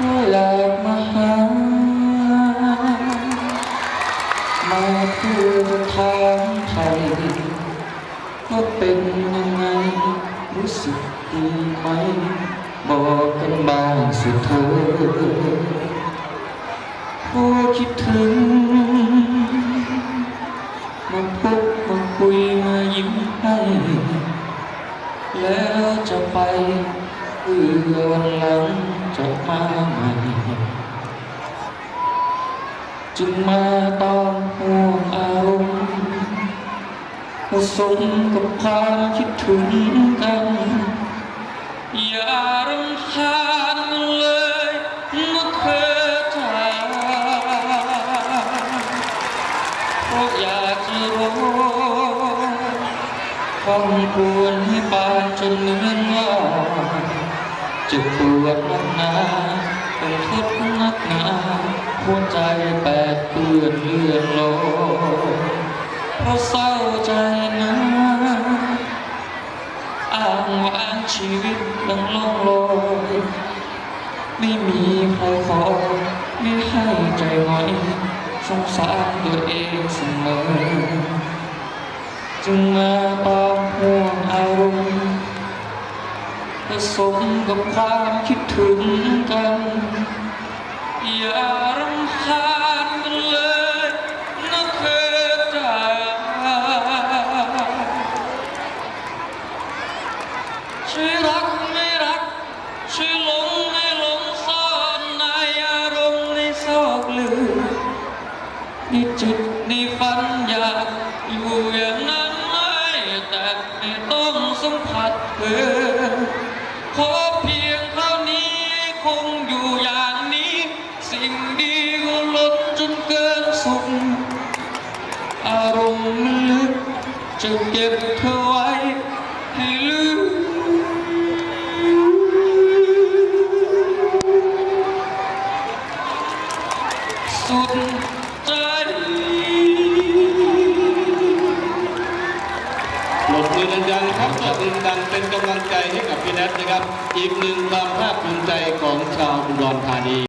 ก็อยากมาหามาเพื่อถามไทยว่าเป็นยังไง รู้สึกดีไหม บอกกันบ้างสิเธอพอคิดถึงมาพบมาคุยมายิ้มให้ แล้วจะไป เพื่อวันหลังจะมาใหม่จึงมาตามห่วงอารมณ์ผสมกับความคิดถึงกันอย่ารำคาญกันเลยนะเธอจ๋าเพราะอยากจะรู้ความกวนให้บานจนเนื้อว่า จะปวดนักหนาต้องทดนักหนาหัวใจแปดเปื้อนเลือดลอยเพราะเศร้าใจนะอ้างว้างชีวิตดังล่องลอยไม่มีใครคอไม่ให้ใจหน่อยสงสารตัวเองเสมอจึงมาต ผสมกับความคิดถึงกัน อย่ารำคาญกันเลยนะเธอจ๋าช่วยรักไม่รัก ช่วยหลงให้หลงซ่อนในอารมณ์ในซอกลึกในจิตในฝันอยากอยู่อย่างนั้นไม่แต่ไม่ต้องสัมผัสเธอ ขอเพียงเท่านี้คงอยู่อย่างนี้ สิ่งดีก็ล้นจนเกินสุดอารมณ์ลึกจะเก็บเธอไว้ให้ลืมสุดใจ ปรบมือดังๆครับปรบมือดังๆเป็นกำลังใจให้กับพี่แนทนะครับ อีกหนึ่งความภาคภูมิใจของชาวอุดรธานี